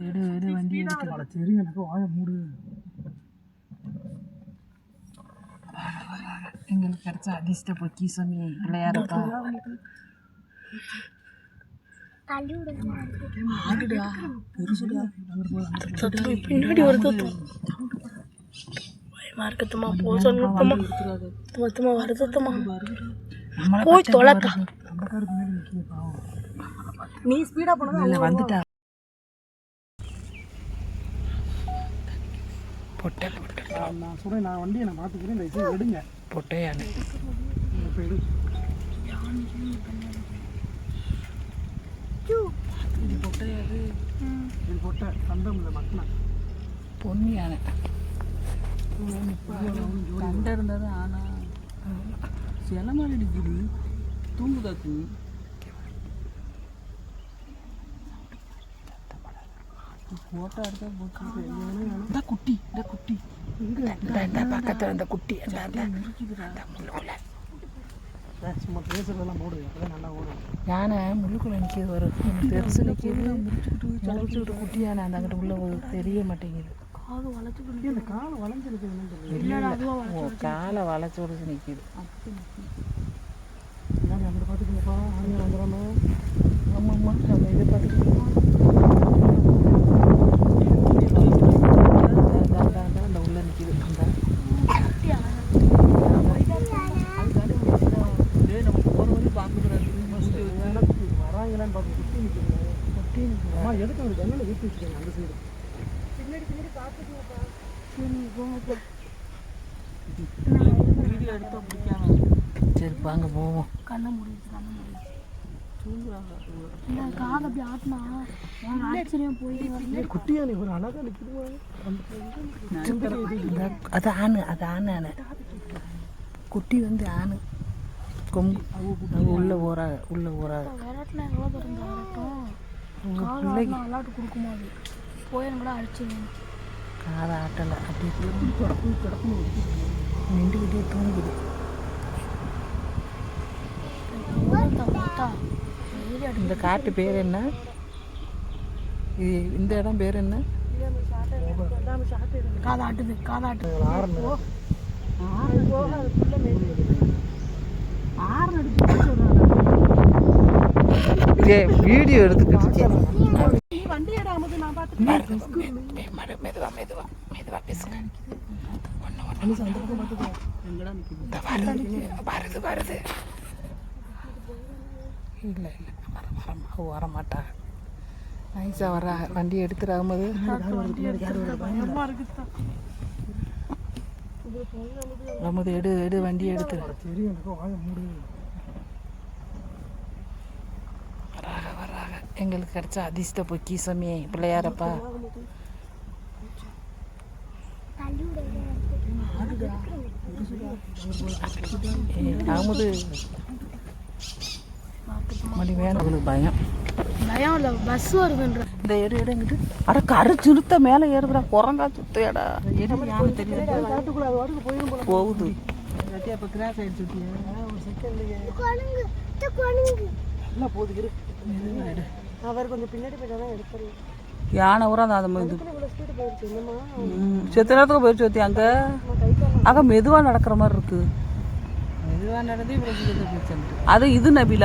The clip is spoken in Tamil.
எடு எடு வண்டி அட தெரியும் எனக்கு வாய மூடு. எங்களுக்கு கிடைச்ச அதிர்ஷ்ட பொக்கிசமே பிள்ளையாரப்பா பின்னாடி வருது பயமா இருக்குதுமா போ சொல்லுமா மொத்தமா வருதுமா போய் தொலைத்தா. நம்ம காரு பின்னாடி நிற்கிது பாவம். நீ ஸ்பீடா போனதா? வந்துட்டா. பொட்டை பொட்டை நான் சொல்கிறேன் நான் வண்டியை நான் பார்த்துக்கிறேன் இந்த விஷயம் எடுங்க. பொட்டையானு இப்போ எடு. இது பொட்டையாது இது போட்ட சந்தம் இல்லை மட்டினா? பொண்ணு யானை. சண்டை இருந்தது ஆனா. சில மாதிரி அடிக்குது தூங்குதாக்கு ஃபோட்டோ எடுத்தா போட்டு குட்டி. இந்த குட்டி. இந்த பக்கத்தில் குட்டி. அந்த அந்த முள்ளுக்குள்ள. சும்மா பேசுறதெல்லாம் போடு. அப்பதான் நல்லா ஓடும். யானை முள்ளுக்குள்ள நிற்கிது வரும் பெருசு நிற்கிது முடிச்சுக்கிட்டு குட்டி யானை அந்த அங்கிட்ட உள்ள தெரிய மாட்டேங்குது. காது வளைச்சு இந்த கால் வளைஞ்சிருக்கு என்னன்னு தெரியல. இல்லடா அதுவா ஓ காலை வளைச்சு உடச்சு நிற்கிது அங்கிட்ட பார்த்துக்கங்கப்பா ஆங்கிலம் வந்துடாம ஆமாம்மா நம்ம இதை பார்த்துக்கிட்டு அந்த உள்ள நிற்கிது அந்த நம்ம போகிற வரையும் பார்க்கக்கூடாது வராங்களான்னு பார்த்து குட்டி நிற்கிறேன் அம்மா எதுக்கு அந்த ஜன்னலை வீட்டு வச்சுக்கோங்க அந்த சைடு வீடியோ எடுத்தா பிடிக்காம. சரி வாங்க போவோம். கண்ணை முடிச்சு கண்ணை இல்லை காது அப்படி ஆட்டினா? ஆச்சரியம் போயிட்டு குட்டியானே ஒரு அழகா இந்த அது ஆணு அது ஆணு ஆணு. குட்டி வந்து ஆணு. கொம்பு. அது உள்ள ஓராக உள்ள ஓராக விளையாட்டுல எவ்வளோ இருந்தா கால் பிள்ளைக்கு விளையாட்டு கொடுக்குமா அது? போய் கூட அடிச்சிருவேன். காதை ஆட்டலை. அப்படியே கிடப்பு கிடப்பு நின்றுக்கிட்டே தூங்குது. இந்த காட்டு பேர் என்ன? இது இந்த இடம் பேர் என்ன? காதாட்டுது காதாட்டுது வீடியோ எடுத்துக்கிட்டு. இருக்கேன் வண்டி மெதுவா மெதுவா மெதுவா பேசுங்க இந்த வருது வருது வருது இல்லை இல்லை வர வர வர மாட்டாங்க நைஸாக வர வண்டி எடுத்துடாமது ரமது எடு எடு வண்டி எடுத்து தெரியும் எனக்கு வாய மூடு வராக வராக எங்களுக்கு கிடைச்ச அதிர்ஷ்ட பொக்கிசமே பிள்ளையாரப்பா அமுது மணி வேணும் அவளுக்கு பயம் பயம் இல்லை பஸ் வருதுன்ற இந்த எடு எடுங்கிட்டு அட கரு சுருத்த மேலே ஏறுதுடா குரங்கா சுத்தையடா எடு யானை தெரியுது போகுது இப்போ கிராஸ் ஆயிடுச்சு ஒரு செகண்ட்லயே நல்லா போகுது? இரு. அவர் கொஞ்சம் பின்னாடி போயிட்டா தான் எடுத்துருவேன் யானை ஊரா அந்த அது செத்த நேரத்துக்கு போயிடுச்சு ஒத்தி அங்கே? அங்கே மெதுவாக நடக்கிற மாதிரி இருக்கு. அது இது நபில.